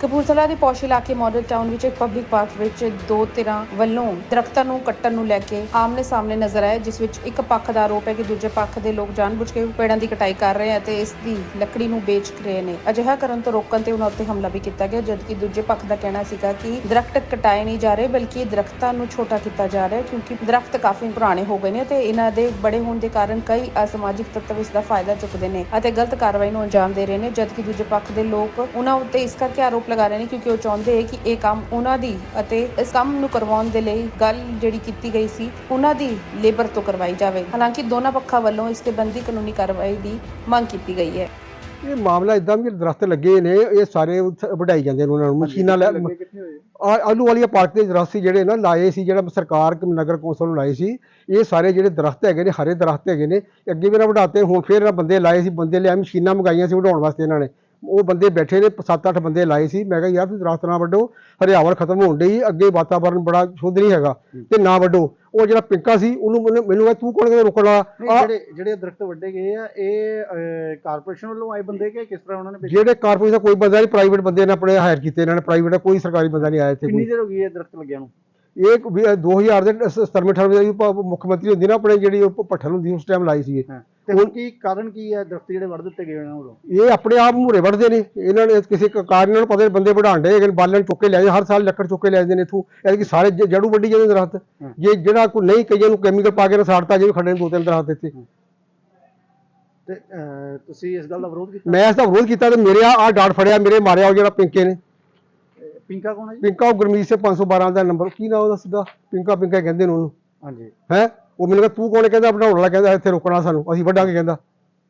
ਕਪੂਰਥਲਾ ਦੇ ਪੌਸ਼ ਇਲਾਕੇ model town ਵਿੱਚ ਇੱਕ ਪਬਲਿਕ ਪਾਰਕ ਵਿੱਚ ਦੋ ਧਿਰਾਂ ਵੱਲੋਂ ਦਰਖਤਾਂ ਨੂੰ ਕੱਟਣ ਨੂੰ ਲੈ ਕੇ ਆਮਨੇ ਸਾਹਮਣੇ ਨਜ਼ਰ ਆਏ, ਜਿਸ ਵਿੱਚ ਇੱਕ ਪੱਖ ਦਾ ਆਰੋਪ ਹੈ ਕਿ ਦੂਜੇ ਪੱਖ ਦੇ ਲੋਕ ਜਾਣਬੁੱਝ ਕੇ ਪੇੜਾਂ ਦੀ ਕਟਾਈ ਕਰ ਰਹੇ ਅਤੇ ਇਸ ਦੀ ਲੱਕੜੀ ਨੂੰ ਵੇਚ ਰਹੇ ਨੇ। ਅਜਿਹਾ ਕਰਨ ਤੋਂ ਰੋਕਣ ਤੇ ਉਹਨਾਂ ਉੱਤੇ ਹਮਲਾ ਵੀ ਕੀਤਾ ਗਿਆ, ਜਦਕਿ ਦੂਜੇ ਪੱਖ ਦਾ ਕਹਿਣਾ ਸੀਗਾ ਕਿ ਦਰਖਤ ਕਟਾਏ ਨਹੀਂ ਜਾ ਰਹੇ, ਬਲਕਿ ਦਰਖਤਾਂ ਨੂੰ ਛੋਟਾ ਕੀਤਾ ਜਾ ਰਿਹਾ ਕਿਉਂਕਿ ਦਰਖਤ ਕਾਫੀ ਪੁਰਾਣੇ ਹੋ ਗਏ ਨੇ ਤੇ ਇਹਨਾਂ ਦੇ ਬੜੇ ਹੋਣ ਦੇ ਕਾਰਨ ਕਈ ਅਸਮਾਜਿਕ ਤੱਤਵ ਇਸ ਦਾ ਫਾਇਦਾ ਚੁੱਕਦੇ ਨੇ ਅਤੇ ਗਲਤ ਕਾਰਵਾਈ ਨੂੰ ਅੰਜਾਮ ਦੇ ਰਹੇ ਨੇ, ਜਦਕਿ ਦੂਜੇ ਪੱਖ ਦੇ ਲੋਕ ਉਹਨਾਂ ਉੱਤੇ ਇਸ ਕਰਕੇ ਆਰੋਪ ਲਗਾ ਰਹੇ ਨੇ ਕਿਉਂਕਿ ਉਹ ਚਾਹੁੰਦੇ ਹੈ ਕਿ ਇਹ ਕੰਮ ਉਹਨਾਂ ਦੀ ਅਤੇ ਇਸ ਕੰਮ ਨੂੰ ਕਰਵਾਉਣ ਦੇ ਲਈ ਗੱਲ ਜਿਹੜੀ ਕੀਤੀ ਗਈ ਸੀ, ਉਹਨਾਂ ਦੀ ਲੇਬਰ ਤੋਂ ਕਰਵਾਈ ਜਾਵੇ। ਹਾਲਾਂਕਿ ਦੋਨਾਂ ਪੱਖਾਂ ਵੱਲੋਂ ਇਸ ਤੇ ਬੰਦੀ ਕਾਨੂੰਨੀ ਕਾਰਵਾਈ ਦੀ ਮੰਗ ਕੀਤੀ ਗਈ ਹੈ। ਇਹ ਮਾਮਲਾ ਇਦਾਂ ਵੀ ਦਰਖਤ ਲੱਗੇ ਨੇ, ਇਹ ਸਾਰੇ ਉੱਥੇ ਵਢਾਈ ਜਾਂਦੇ ਨੇ ਉਹਨਾਂ ਨੂੰ, ਮਸ਼ੀਨਾਂ ਲੈ ਆਲੂ ਵਾਲੀਆ ਪਾਰਕ ਦੇ ਦਰਖਤ ਜਿਹੜੇ ਨਾ, ਲਾਏ ਸੀ, ਜਿਹੜਾ ਸਰਕਾਰ ਨਗਰ ਕੌਂਸਲ ਨੂੰ ਲਾਏ ਸੀ, ਇਹ ਸਾਰੇ ਜਿਹੜੇ ਦਰਖਤ ਹੈਗੇ ਨੇ, ਹਰੇ ਦਰਖਤ ਹੈਗੇ ਨੇ, ਅੱਗੇ ਵੀ ਨਾ ਵਢਾਤੇ, ਹੁਣ ਫੇਰ ਬੰਦੇ ਲਾਏ ਸੀ, ਬੰਦੇ ਲਿਆ, ਮਸ਼ੀਨਾਂ ਮੰਗਾਈਆਂ ਸੀ ਵਢਾਉਣ ਵਾਸਤੇ ਇਹਨਾਂ ਨੇ। ਉਹ ਬੰਦੇ ਬੈਠੇ ਨੇ 7-8 ਬੰਦੇ ਲਾਏ ਸੀ। ਮੈਂ ਕਿਹਾ ਯਾਰ ਤੁਸੀਂ ਦਰਖਤ ਨਾ ਵੱਢੋ ਹਰਿਆਵਲ ਖਤਮ ਹੋਣ ਡਈ ਅੱਗੇ ਵਾਤਾਵਰਨ ਬੜਾ ਸ਼ੁੱਧ ਨਹੀਂ ਹੈਗਾ ਤੇ ਨਾ ਵੱਢੋ। ਉਹ ਜਿਹੜਾ ਪਿੰਕਾ ਸੀ ਉਹਨੂੰ ਮੈਨੂੰ ਮੈਨੂੰ ਕਹਿੰਦਾ ਤੂੰ ਕੌਣ ਕਹਿੰਦਾ ਰੋਕਣ ਵਾਲਾ? ਜਿਹੜੇ ਜਿਹੜੇ ਦਰਖਤ ਵੱਡੇ ਗਏ ਆ ਇਹ ਕਾਰਪੋਰੇਸ਼ਨ ਵੱਲੋਂ ਆਏ ਬੰਦੇ ਕਿ ਕਿਸ ਤਰ੍ਹਾਂ ਉਹਨਾਂ ਨੇ? ਜਿਹੜੇ ਕਾਰਪੋਰੇਸ਼ਨ ਦਾ ਕੋਈ ਬੰਦਾ ਨਹੀਂ ਪ੍ਰਾਈਵੇਟ ਬੰਦੇ ਨੇ ਆਪਣੇ ਹਾਇਰ ਕੀਤੇ ਇਹਨਾਂ ਨੇ ਪ੍ਰਾਈਵੇਟ ਕੋਈ ਸਰਕਾਰੀ ਬੰਦਾ ਨਹੀਂ ਆਇਆ ਇੱਥੇ ਕਿੰਨੀ ਦੇਰ ਹੋ ਗਈ ਇਹ ਦਰਖਤ ਲੱਗਿਆ ਨੂੰ? ਇਹ ਵੀ 2000 ਦੇ 97 98 ਦੀ ਪ- ਮੁੱਖ ਮੰਤਰੀ ਹੁੰਦੀ ਨਾ ਆਪਣੇ ਜਿਹੜੀ ਉਹ ਪੱਠਲ ਹੁੰਦੀ ਉਸ ਟਾਈਮ ਲਾਈ ਸੀ ਤੇ ਹੁਣ ਕੀ ਕਾਰਨ ਕੀ ਹੈ? ਦਰਖਤ ਜਿਹੜੇ ਵੱਢ ਦਿੱਤੇ ਗਏ ਉਹਨਾਂ ਵੱਲੋਂ? ਇਹ ਆਪਣੇ ਆਪ ਮੂਰੇ ਵੜਦੇ ਨੇ। ਇਹਨਾਂ ਨੇ ਕਿਸੇ ਕ- ਕਾਰਨ ਇਹਨਾਂ ਨੂੰ ਪਤਾ ਨਹੀਂ ਬੰਦੇ ਵਢਾਣ ਡੇ ਹੈਗੇ ਨੇ, ਬਾਲਣ ਚੁੱਕ ਕੇ ਲੈ ਜਾਂਦੇ ਹਰ ਸਾਲ ਲੱਕੜ ਚੁੱਕ ਕੇ ਲੈ ਜਾਂਦੇ ਨੇ ਇਥੋਂ। ਇਹ ਕਿ ਸਾਰੇ ਜ- ਜੜੂ ਵੱਢੀ ਜਾਂਦੇ ਦਰਖਤ। ਜੇ ਜਿਹੜਾ ਕੋਈ ਨਹੀਂ ਕਈਆਂ ਨੂੰ ਕੈਮੀਕਲ ਪਾ ਕੇ ਨਾ ਸਾੜਤਾ ਜਿਵੇਂ ਖੜੇ ਨੇ ਦੋ ਤਿੰਨ ਦਰਖਤ ਇੱਥੇ। ਤੇ ਅਹ, ਤੁਸੀਂ ਇਸ ਗੱਲ ਦਾ ਵਿਰੋਧ ਕੀਤਾ? ਮੈਂ ਇਸ ਦਾ ਵਿਰੋਧ ਕੀਤਾ ਤੇ ਮੇਰੇ ਆ ਆ ਡਾਟ ਫੜਿਆ ਮੇਰੇ ਮਾਰਿਆ ਉਹ ਜਿਹੜਾ ਪਿੰਕੇ ਨੇ। ਪਿੰਕਾ ਕੌਣ ਹੈ ਜੀ? ਪਿੰਕਾ ਉਹ ਗੁਰਮੀਤ ਸਿੰਘ 512 ਦਾ ਨੰਬਰ। ਕੀ ਨਾਮ ਉਹਦਾ ਸਿੱਧਾ? ਪਿੰਕਾ ਪਿੰਕਾ ਕਹਿੰਦੇ ਨੇ ਉਹਨੂੰ। ਹਾਂਜੀ। ਹੈ? ਉਹ ਮੈਨੂੰ ਕਹਿੰਦਾ ਤੂੰ ਕੌਣ ਹੈ? ਕਹਿੰਦਾ ਬਣਾਉਣ ਵਾਲਾ ਕਹਿੰਦਾ ਇੱਥੇ ਰੋਕਣਾ ਸਾਨੂੰ। ਅਸੀਂ ਵੱਢਾਂਗੇ ਕਹਿੰਦਾ।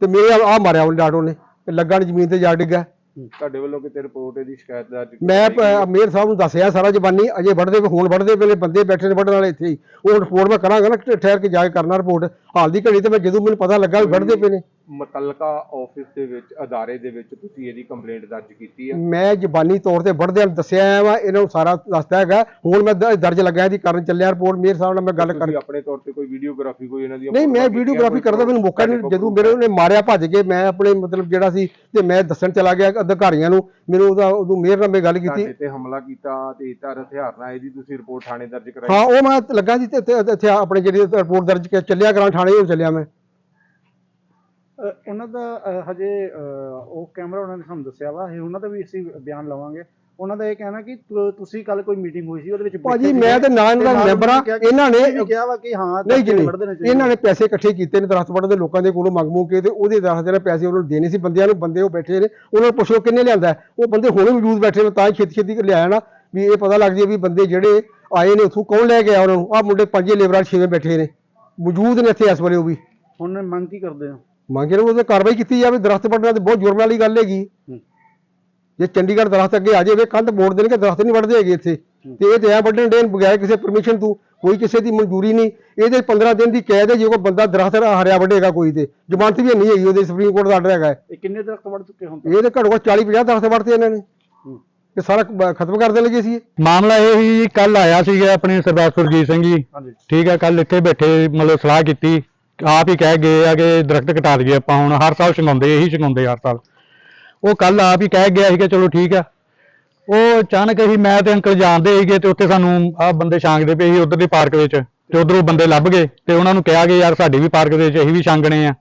ਤੇ ਮੇਰੇ ਆ ਮਾਰਿਆ ਉਹ ਡਾਟੋ ਨੇ। ਤੇ ਲੱਗਾ ਨੀ ਜ਼ਮੀਨ ਤੇ ਜਾ ਡਿੱਗਾ। ਤੁਹਾਡੇ ਵੱਲੋਂ ਕਿਤੇ ਰਿਪੋਰਟ ਇਹਦੀ ਸ਼ਿਕਾਇਤ ਦਰਜ ਕੀਤੀ ਮੈਂ ਗਈ? ਪ- ਮੇਅਰ ਸਾਹਿਬ ਨੂੰ ਦੱਸਿਆ ਸਾਰਾ ਜ਼ਬਾਨੀ। ਅਜੇ ਵੱਢਦੇ ਪਏ, ਹੁਣ ਵੱਢਦੇ ਵੇਲੇ ਬੰਦੇ ਬੈਠੇ ਨੇ ਵੱਢਣ ਵਾਲੇ ਇੱਥੇ ਹੀ। ਉਹ ਰਿਪੋਰਟ ਮੈਂ ਕਰਾਂਗਾ ਨਾ ਠਹਿਰ ਕੇ ਜਾ ਕੇ ਕਰਨਾ ਰਿਪੋਰਟ ਹਾਲ ਦੀ ਘੜੀ ਤੇ ਮੈਂ ਜਦੋਂ ਮੈਨੂੰ ਪਤਾ ਲੱਗਾ ਵੀ ਵੱਢਦੇ ਪਏ ਨੇ। ਮੁਤਲਕਾ ਆਫਿਸ ਦੇ ਵਿੱਚ ਅਦਾਰੇ ਦੇ ਵਿੱਚ ਤੁਸੀਂ ਇਹਦੀ ਕੰਪਲੇਂਟ ਦਰਜ ਕੀਤੀ ਹੈ ਮੈਂ ਜ਼ਬਾਨੀ ਤੌਰ ਤੇ ਵੱਢਦਿਆਂ ਨੂੰ ਦੱਸਿਆ ਵਾ ਇਹਨਾਂ ਨੂੰ ਸਾਰਾ ਦੱਸਦਾ ਹੈਗਾ। ਹੁਣ ਮੈਂ ਦ- ਦਰਜ ਲੱਗਾ ਇਹਦੀ ਕਰਨ ਚੱਲਿਆ ਰਿਪੋਰਟ ਮੇਅਰ ਸਾਹਿਬ ਨਾਲ ਮੈਂ ਗੱਲ ਕਰ ਤੁਸੀਂ ਆਪਣੇ ਤੌਰ ਤੇ ਕੋਈ ਵੀਡੀਓਗ੍ਰਾਫੀ ਕੋਈ ਇਹਨਾਂ ਦੀ ਨਹੀਂ ਮੈਂ ਵੀਡੀਓਗ੍ਰਾਫੀ ਕਰਦਾ ਮੈਨੂੰ ਮੌਕਾ ਨਹੀਂ ਜਦੋਂ ਮੇਰੇ ਉਹਨੇ ਮਾਰਿਆ ਭੱਜ ਕੇ ਮੈਂ ਆਪਣੇ ਮਤਲਬ ਜਿਹੜਾ ਸੀ ਤੇ ਮੈਂ ਦੱਸਣ ਚਲਾ ਗਿਆ ਅਧਿਕਾਰੀਆਂ ਨੂੰ। ਮੈਨੂੰ ਉਹਦਾ ਉਦੋਂ ਮੇਅਰ ਨਾਲ ਮੈਂ ਗੱਲ ਕੀਤੀ। ਤੇ ਹਮਲਾ ਕੀਤਾ ਤੇ ਧਾਰ ਹਥਿਆਰ ਨਾਲ ਇਹਦੀ ਤੁਸੀਂ ਰਿਪੋਰਟ ਥਾਣੇ ਦਰਜ ਕਰਾਈ। ਹਾਂ ਉਹ ਮੈਂ ਲੱਗਾ ਸੀ ਤੇ ਇੱਥੇ ਇੱਥੇ ਆਪਣੇ ਜਿਹੜੀ ਰਿਪੋਰਟ ਦਰਜ ਕੇ ਚੱਲਿਆ ਕਰਾਂ ਥਾਣੇ ਹੁਣ ਚੱਲਿਆ ਮੈਂ। ਉਹਨਾਂ ਦਾ ਹਜੇ ਉਹ ਕੈਮਰਾ ਉਹਨਾਂ ਨੇ ਸਾਨੂੰ ਦੱਸਿਆ ਵਾ ਇਹ ਉਹਨਾਂ ਦਾ ਵੀ ਅਸੀਂ ਬਿਆਨ ਲਵਾਂਗੇ। ਉਹਨਾਂ ਦਾ ਇਹ ਕਹਿਣਾ ਕਿ ਤੁਸੀਂ ਕੱਲ ਕੋਈ ਮੀਟਿੰਗ ਹੋਈ ਸੀ ਉਹਦੇ ਵਿੱਚ ਭਾਜੀ ਮੈਂ ਤੇ ਨਾ ਇਹਨਾਂ ਦਾ ਮੈਂਬਰ ਆ ਇਹਨਾਂ ਨੇ ਕਿਹਾ ਵਾ ਕਿ ਹਾਂ ਨਹੀਂ ਜੀ ਇਹਨਾਂ ਨੇ ਪੈਸੇ ਇਕੱਠੇ ਕੀਤੇ ਨੇ ਦਰਖਤ ਵੱਢਣ ਦੇ ਲੋਕਾਂ ਦੇ ਕੋਲੋਂ ਮੰਗ ਕੇ ਤੇ ਉਹਦੇ ਦਰਖਤ ਦੇ ਪੈਸੇ ਉਹਨਾਂ ਨੂੰ ਦੇਣੇ ਸੀ ਬੰਦਿਆਂ ਨੂੰ ਬੰਦੇ ਉਹ ਬੈਠੇ ਨੇ ਉਹਨਾਂ ਨੂੰ ਪੁੱਛੋ ਕਿੰਨੇ ਲਿਆਂਦਾ? ਉਹ ਬੰਦੇ ਹੁਣੇ ਮੌਜੂਦ ਬੈਠੇ ਨੇ ਤਾਂ ਹੀ ਛੇਤੀ ਛੇਤੀ ਲਿਆਇਆ ਨਾ ਵੀ ਇਹ ਪਤਾ ਲੱਗ ਜੇ ਵੀ ਬੰਦੇ ਜਿਹੜੇ ਆਏ ਨੇ ਉੱਥੋਂ ਕੌਣ ਲੈ ਕੇ ਆਇਆ ਉਹਨਾਂ ਨੂੰ। ਆਹ ਮੁੰਡੇ ਪੰਜੇ ਲੇਬਰਾਂ ਛੇਵੇਂ ਬੈਠੇ ਨੇ ਮੌਜੂਦ ਨੇ ਇੱਥੇ ਇਸ ਵੇਲੇ ਉਹ ਵੀ। ਹੁਣ ਮੰਗ ਕੀ ਕਰਦੇ ਹੋ? ਮੰਗੇ ਨੂੰ ਉਹਦੇ ਕਾਰਵਾਈ ਕੀਤੀ ਜਾਵੇ ਦਰਖਤ ਵੱਢਣਾ ਤੇ ਬਹੁਤ ਜੁਰਮ ਵਾਲੀ ਗੱਲ ਹੈਗੀ। ਜੇ ਚੰਡੀਗੜ੍ਹ ਦਰਖਤ ਅੱਗੇ ਆ ਜਾਵੇ ਕੰਧ ਮੋੜ ਦੇਣਗੇ ਦਰਖਤ ਨਹੀਂ ਵੱਢਦੇ ਹੈਗੇ ਇੱਥੇ ਤੇ ਇਹ ਤੇ ਐ ਵੱਢਣ ਦੇਣ ਬਗੈਰ ਕਿਸੇ ਪਰਮਿਸ਼ਨ ਤੋਂ ਕੋਈ ਕਿਸੇ ਦੀ ਮਨਜ਼ੂਰੀ ਨਹੀਂ ਇਹਦੇ 15 ਦਿਨ ਦੀ ਕੈਦ ਹੈ ਜੇ ਕੋਈ ਬੰਦਾ ਦਰਖਤ ਹਰਿਆ ਵੱਢੇਗਾ ਕੋਈ ਤੇ ਜ਼ਮਾਨਤ ਵੀ ਨਹੀਂ ਹੈਗੀ ਉਹਦੇ ਸੁਪਰੀਮ ਕੋਰਟ ਦਾ ਆਰਡਰ ਹੈਗਾ। ਇਹ ਕਿੰਨੇ ਦਰਖਤ ਵੱਢ ਚੁੱਕੇ ਹੁਣ? ਇਹ ਤੇ ਘੱਟੋ ਘੱਟ 40 50 ਦਰਖਤ ਵੱਢਤੇ ਇਹਨਾਂ ਨੇ। ਤੇ ਸਾਰਾ ਖਤਮ ਕਰ ਦੇਣ ਲੱਗੇ ਸੀ। ਮਾਮਲਾ ਇਹ ਹੀ ਕੱਲ ਆਇਆ ਸੀਗਾ ਆਪਣੇ ਸਰਦਾਰ ਸੁਰਜੀਤ ਸਿੰਘ ਜੀ ਠੀਕ ਹੈ ਕੱਲ ਇੱਥੇ ਬੈਠੇ ਮਤਲਬ ਸਲਾਹ ਕੀਤੀ ਆਪ ਹੀ ਕਹਿ ਗਏ ਆ ਕਿ ਦਰਖਤ ਕਟਾ ਦਈਏ ਆਪਾਂ ਹੁਣ, ਹਰ ਸਾਲ ਛੰਗਾਉਂਦੇ ਇਹੀ ਛੰਗਾਉਂਦੇ ਹਰ ਸਾਲ। ਉਹ ਕੱਲ ਆਪ ਹੀ ਕਹਿ ਗਿਆ ਸੀ ਕਿ ਚਲੋ ਠੀਕ ਆ। ਉਹ ਅਚਾਨਕ ਹੀ ਮੈਂ ਤੇ ਅੰਕਲ ਜਾਣਦੇ ਸੀਗੇ ਤੇ ਉੱਥੇ ਸਾਨੂੰ ਆ ਬੰਦੇ ਛਾਂਗਦੇ ਪਏ ਸੀ ਉਧਰ ਦੀ ਪਾਰਕ ਵਿੱਚ, ਤੇ ਉਧਰੋਂ ਬੰਦੇ ਲੱਭ ਗਏ ਤੇ ਉਹਨਾਂ ਨੂੰ ਕਿਹਾ ਕਿ ਯਾਰ ਸਾਡੀ ਵੀ ਪਾਰਕ ਦੇ ਵਿੱਚ ਅਸੀਂ ਵੀ ਛਾਂਗਣੇ ਆ।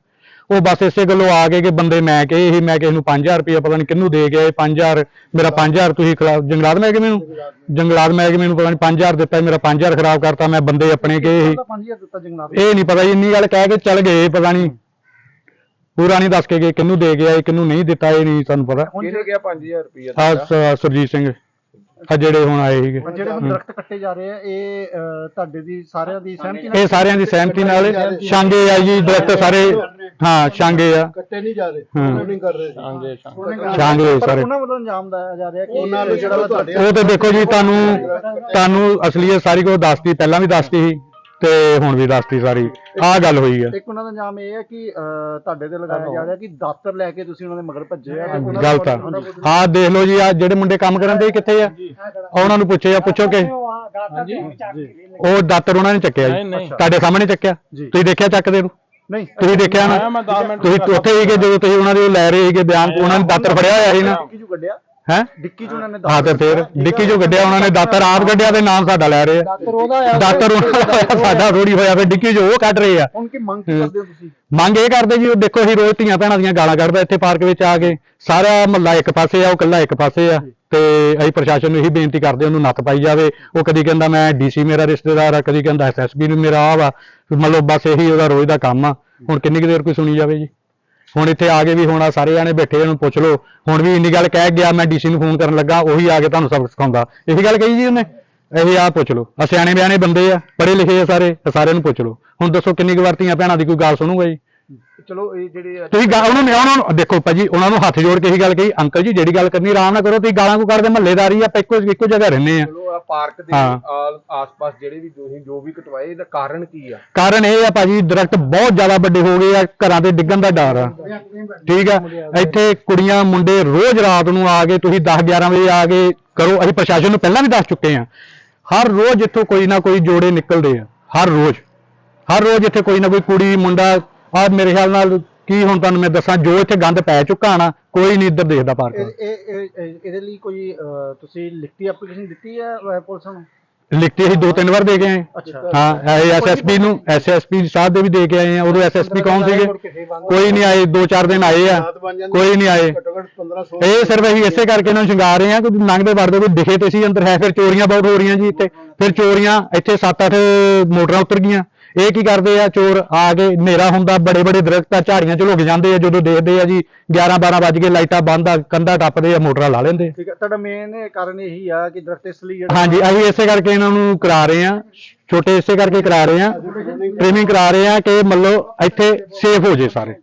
ਉਹ ਬਸ ਇਸੇ ਗੱਲੋਂ ਆ ਗਏ ਕਿ ਬੰਦੇ ਮੈਂ ਕਹੇ ਸੀ ਮੈਂ ਕਿਸੇ ਨੂੰ 5000 ਰੁਪਏ ਪਤਾ ਨਹੀਂ ਕਿਹਨੂੰ ਦੇ ਗਿਆ 5000 ਮੇਰਾ 5000 ਤੁਸੀਂ ਖਿਲਾ- ਜੰਗਲਾਤ ਮਹਿਕਮੇ ਨੂੰ ਜੰਗਲਾਤ ਮਹਿਕਮੇ ਨੂੰ ਪਤਾ ਨਹੀਂ 5000 ਦਿੱਤਾ ਮੇਰਾ 5000 ਖਰਾਬ ਕਰਤਾ ਮੈਂ ਬੰਦੇ ਆਪਣੇ ਕਹੇ ਸੀ ਤਾਂ 5000 ਦਿੱਤਾ ਜੰਗਲਾਤ ਇਹ ਨਹੀਂ ਪਤਾ ਜੀ ਇੰਨੀ ਗੱਲ ਕਹਿ ਕੇ ਚੱਲ ਗਏ ਪਤਾ ਨਹੀਂ। ਪੂਰਾ ਨਹੀਂ ਦੱਸ ਕੇ ਗਏ ਕਿਹਨੂੰ ਦੇ ਗਿਆ ਇਹ ਕਿਹਨੂੰ ਨਹੀਂ ਦਿੱਤਾ ਇਹ ਨਹੀਂ ਸਾਨੂੰ ਪਤਾ। ਕਿਹਨੇ ਗਿਆ 5000 ਰੁਪਏ ਸ- ਸੁਰਜੀਤ ਸਿੰਘ। ਆ ਜਿਹੜੇ ਹੁਣ ਆਏ ਸੀਗੇ। ਜਿਹੜੇ ਹੁਣ ਦਰਖਤ ਕੱਟੇ ਜਾ ਰਹੇ ਆ ਇਹ ਅਹ, ਤੁਹਾਡੇ ਦੀ ਸਾਰਿਆਂ ਦੀ ਸਹਿਮਤੀ ਨਾਲ? ਇਹ ਸਾਰਿਆਂ ਦੀ ਸਹਿਮਤੀ ਨਾਲ ਛਾਂਗੇ ਆ ਜੀ ਦਰਖਤ ਸਾਰੇ ਹਾਂ ਛਾਂਗੇ ਆ। ਕੱਟੇ ਨਹੀਂ ਜਾ ਰਹੇ। ਹਾਂ। ਨਹੀਂ ਕਰ ਰਹੇ। ਹਾਂਜੀ ਛਾਂਗੇ ਪਰ ਸਾਰੇ। ਉਹਨਾਂ ਵੱਲੋਂ ਅੰਜਾਮ ਲਾਇਆ ਜਾ ਰਿਹਾ ਕਿ ਉਹਨਾਂ ਨੂੰ ਜਿਹੜਾ ਤੁਹਾਡੇ ਉਹ ਤੇ ਦੇਖੋ ਜੀ ਤੁਹਾਨੂੰ ਤੁਹਾਨੂੰ ਅਸਲੀਅਤ ਸਾਰੀ ਕੁਝ ਦੱਸਤੀ ਪਹਿਲਾਂ ਵੀ ਦੱਸਤੀ ਸੀ। ਤੇ ਹੁਣ ਵੀ ਦੱਸਤੀ ਸਾਰੀ। ਆਹ ਗੱਲ ਹੋਈ ਆ। ਇੱਕ ਉਹਨਾਂ ਦਾ ਨਾਮ ਇਹ ਹੈ ਕਿ ਅਹ, ਤੁਹਾਡੇ ਤੇ ਲਗਾਇਆ ਜਾ ਰਿਹਾ ਕਿ ਦਾਤਰ ਲੈ ਕੇ ਤੁਸੀਂ ਉਹਨਾਂ ਦੇ ਮਗਰ ਭੱਜੇ ਆ ਤੇ ਉਹਨਾਂ ਦਾ ਗਲਤ ਆ ਹਾਂ ਦੇਖ ਲਓ ਜੀ ਆ ਜਿਹੜੇ ਮੁੰਡੇ ਕੰਮ ਕਰਨ ਦੇ ਕਿੱਥੇ ਆ? ਆ ਉਹਨਾਂ ਨੂੰ ਪੁੱਛੇ ਆ ਪੁੱਛੋ ਕਿ ਉਹ ਦਾਤਰ ਉਹਨਾਂ ਨੇ ਚੱਕਿਆ ਜੀ। ਤੁਹਾਡੇ ਸਾਹਮਣੇ ਚੱਕਿਆ? ਜੀ। ਤੁਸੀਂ ਦੇਖਿਆ ਚੱਕਦੇ ਨੂੰ? ਨਹੀਂ। ਤੁਸੀਂ ਦੇਖਿਆ ਨਾ? ਤੁਸੀਂ ਉੱਥੇ ਸੀਗੇ ਜਦੋਂ ਤੁਸੀਂ ਉਹਨਾਂ ਦੇ ਉਹ ਲੈ ਰਹੇ ਸੀਗੇ ਬਿਆਨ ਉਹਨਾਂ ਨੇ ਦਾਤਰ ਫੜਿਆ ਹੋਇਆ ਸੀ ਨਾ। ਕਿ ਜੂ ਕੱਢਿਆ? ਹੈ? ਡਿੱਕੀ ਚ ਉਹਨਾਂ ਨੇ ਹਾਂ ਤੇ ਫਿਰ ਡਿੱਕੀ ਜੋ ਗੱਡਿਆ ਉਹਨਾਂ ਨੇ ਦਾਤਰ ਆਪ ਗੱਡਿਆ ਤੇ ਨਾਮ ਸਾਡਾ ਲੈ ਰਹੇ। ਆ ਦਾਤਰ ਉਹਦਾ ਆ ਦਾਤਰ ਉਹਨਾਂ ਦਾ ਹੋਇਆ, ਸਾਡਾ ਥੋੜੀ ਹੋਇਆ ਫਿਰ ਡਿੱਕੀ ਜੋ ਉਹ ਕੱਢ ਰਹੇ ਆ। ਹੁਣ ਕੀ ਮੰਗ ਕੀ ਕਰਦੇ ਹੋ ਤੁਸੀਂ? ਮੰਗ ਇਹ ਕਰਦੇ ਜੀ ਉਹ ਦੇਖੋ ਅਸੀਂ ਰੋਜ਼ ਧੀਆਂ ਭੈਣਾਂ ਦੀਆਂ ਗਾਲਾਂ ਕੱਢਦਾ ਇੱਥੇ ਪਾਰਕ ਵਿੱਚ ਆ ਕੇ ਸਾਰਾ ਮਹੱਲਾ ਇੱਕ ਪਾਸੇ ਆ ਉਹ ਇਕੱਲਾ ਇੱਕ ਪਾਸੇ ਆ ਤੇ ਅਸੀਂ ਪ੍ਰਸ਼ਾਸਨ ਨੂੰ ਇਹੀ ਬੇਨਤੀ ਕਰਦੇ ਉਹਨੂੰ ਨੱਥ ਪਾਈ ਜਾਵੇ। ਉਹ ਕਦੀ ਕਹਿੰਦਾ ਮੈਂ ਡੀਸੀ ਮੇਰਾ ਰਿਸ਼ਤੇਦਾਰ ਆ ਕਦੀ ਕਹਿੰਦਾ ਐਸਐਸਬੀ ਨੂੰ ਮੇਰਾ ਆ ਵਾ। ਮਤਲਬ ਬਸ ਇਹੀ ਉਹਦਾ ਰੋਜ਼ ਦਾ ਕੰਮ ਆ। ਹੁਣ ਕਿੰਨੀ ਕੁ ਦੇਰ ਕੋਈ ਸੁਣੀ ਜਾਵੇ ਜੀ? ਹੁਣ ਇੱਥੇ ਆ ਕੇ ਵੀ ਹੁਣ ਆਹ ਸਾਰੇ ਜਾਣੇ ਬੈਠੇ ਉਹਨੂੰ ਪੁੱਛ ਲਓ। ਹੁਣ ਵੀ ਇੰਨੀ ਗੱਲ ਕਹਿ ਗਿਆ, ਮੈਂ ਡੀਸੀ ਨੂੰ ਫੋਨ ਕਰਨ ਲੱਗਾ, ਉਹੀ ਆ ਕੇ ਤੁਹਾਨੂੰ ਸਬਕ ਸਿਖਾਉਂਦਾ। ਇਹੀ ਗੱਲ ਕਹੀ ਜੀ ਉਹਨੇ? ਇਹ ਆ ਪੁੱਛ ਲਓ। ਆ ਸਿਆਣੇ ਬਿਆਣੇ ਬੰਦੇ ਆ, ਪੜ੍ਹੇ ਲਿਖੇ ਆ ਸਾਰੇ ਸਾਰਿਆਂ ਨੂੰ ਪੁੱਛ ਲਓ। ਹੁਣ ਦੱਸੋ ਕਿੰਨੀ ਕੁ ਵਾਰ ਧੀਆਂ ਭੈਣਾਂ ਦੀ ਕੋਈ ਗੱਲ ਸੁਣੂਗਾ ਜੀ? ਚਲੋ ਇਹ ਜਿਹੜੇ ਤੁਸੀਂ ਗਾ- ਉਹਨਾਂ ਨੇ ਉਹਨਾਂ। ਨੂੰ ਦੇਖੋ ਭਾਜੀ ਉਹਨਾਂ ਨੂੰ ਹੱਥ ਜੋੜ ਕੇ ਇਹੀ ਗੱਲ ਕਹੀ। ਅੰਕਲ ਜੀ ਜਿਹੜੀ ਗੱਲ ਕਰਨੀ ਆਰਾਮ ਨਾਲ ਕਰੋ। ਤੁਸੀਂ ਗਾਲਾਂ ਕੋ ਕੱਢਦੇ? ਮਹੱਲੇਦਾਰੀ ਆ ਆਪਾਂ ਇੱਕੋ ਇੱਕੋ ਜਗ੍ਹਾ ਰਹਿੰਦੇ ਆ। ਚਲੋ ਆ ਪਾਰਕ ਦੇ ਹਾਂ। ਆਲ- ਆਸ-ਪਾਸ ਜਿਹੜੇ ਵੀ ਤੁਸੀਂ ਜੋ ਵੀ ਕਟਵਾਏ ਇਹਦਾ ਕਾਰਨ ਕੀ ਆ? ਕਾਰਨ ਇਹ ਆ ਭਾਜੀ ਦਰਖਤ ਬਹੁਤ ਜ਼ਿਆਦਾ ਵੱਡੇ ਹੋ ਗਏ ਆ ਘਰਾਂ ਦੇ ਡਿੱਗਣ ਦਾ ਡਰ ਆ। ਠੀਕ ਆ? ਇੱਥੇ ਕੁੜੀਆਂ ਮੁੰਡੇ ਰੋਜ਼ ਰਾਤ ਨੂੰ ਆ ਕੇ ਤੁਸੀਂ 10 11 ਵਜੇ ਆ ਕੇ ਕਰੋ। ਅਸੀਂ ਪ੍ਰਸ਼ਾਸਨ ਨੂੰ ਪਹਿਲਾਂ ਵੀ ਦੱਸ ਚੁੱਕੇ ਆ। ਹਰ ਰੋਜ਼ ਇੱਥੋਂ ਕੋਈ ਨਾ ਕੋਈ ਜੋੜੇ ਨਿਕਲਦੇ ਆ। ਹਰ ਰੋਜ਼। ਹਰ ਰੋਜ਼ ਇੱਥੇ ਕੋਈ ਨਾ ਕੋਈ ਕੁੜੀ ਮੁੰਡਾ ਆ ਮੇਰੇ ਖਿਆਲ ਨਾਲ ਕੀ ਹੁਣ ਤੁਹਾਨੂੰ ਮੈਂ ਦੱਸਾਂ ਜੋ ਇੱਥੇ ਗੰਦ ਪੈ ਚੁੱਕਾ ਨਾ ਕੋਈ ਨਹੀਂ ਇੱਧਰ ਦੇਖਦਾ ਪਾਰਕ ਇਹ ਇਹ- ਇਹ- ਇਹ- ਇਹਦੇ ਲਈ ਕੋਈ ਅਹ, ਤੁਸੀਂ ਲਿਖਤੀ ਐਪਲੀਕੇਸ਼ਨ ਦਿੱਤੀ ਹੈ ਅਹ, ਪੁਲਿਸ ਨੂੰ? ਲਿਖਤੀ ਅਸੀਂ ਦੋ ਤਿੰਨ ਵਾਰ ਦੇ ਕੇ ਆਏ। ਅੱਛਾ। ਹਾਂ ਇਹ ਐਸਐਸਪੀ ਨੂੰ ਐਸਐਸਪੀ ਸਾਹਿਬ ਦੇ ਵੀ ਦੇ ਕੇ ਆਏ ਆ ਉਦੋਂ ਐਸਐਸਪੀ ਕੌਣ ਸੀਗੇ? ਕੋਈ ਨਹੀਂ ਆਏ ਦੋ ਚਾਰ ਦਿਨ ਆਏ ਆ ਕੋਈ ਨਹੀਂ ਆਏ। ਇਹ ਸਿਰਫ ਅਸੀਂ ਇਸੇ ਕਰਕੇ ਇਹਨਾਂ ਨੂੰ ਸ਼ਿੰਗਾਰ ਰਹੇ ਆ ਕਿ ਲੰਘਦੇ ਵੜਦੇ ਕੋਈ ਦਿਖੇ ਤੇ ਸੀ ਅੰਦਰ ਹੈ ਫਿਰ ਚੋਰੀਆਂ ਬਹੁਤ ਹੋ ਰਹੀਆਂ ਜੀ ਇੱਥੇ। ਫਿਰ ਚੋਰੀਆਂ ਇੱਥੇ 7-8 ਮੋਟਰਾਂ ਉਤਰ ਗਈਆਂ। ਇਹ ਕੀ ਕਰਦੇ ਆ? ਚੋਰ ਆ ਕੇ ਹਨੇਰਾ ਹੁੰਦਾ ਬੜੇ ਬੜੇ ਦਰਖਤ ਆ ਝਾੜੀਆਂ ਚ ਲੁਕ ਜਾਂਦੇ ਆ ਜਦੋਂ ਦੇਖਦੇ ਆ ਜੀ 11-12 ਵੱਜ ਗਏ ਲਾਈਟਾਂ ਬੰਦ ਆ ਕੰਧਾ ਟੱਪਦੇ ਆ ਮੋਟਰਾਂ ਲਾ ਲੈਂਦੇ ਠੀਕ ਹੈ ਤੁਹਾਡਾ ਮੇਨ ਕਾਰਨ ਇਹੀ ਆ ਕਿ ਦਰਖਤ ਇਸ ਲਈ ਜਿਹੜਾ ਹਾਂਜੀ ਅਸੀਂ ਇਸੇ ਕਰਕੇ ਇਹਨਾਂ ਨੂੰ ਕਰਾ ਰਹੇ ਆ ਛੋਟੇ ਇਸੇ ਕਰਕੇ ਕਰਾ ਰਹੇ ਆ ਟ੍ਰੇਨਿੰਗ ਕਰਾ ਰਹੇ ਆ ਕਿ ਮੰਨ ਲਓ ਇੱਥੇ ਸੇਫ ਹੋ ਜੇ ਸਾਰੇ।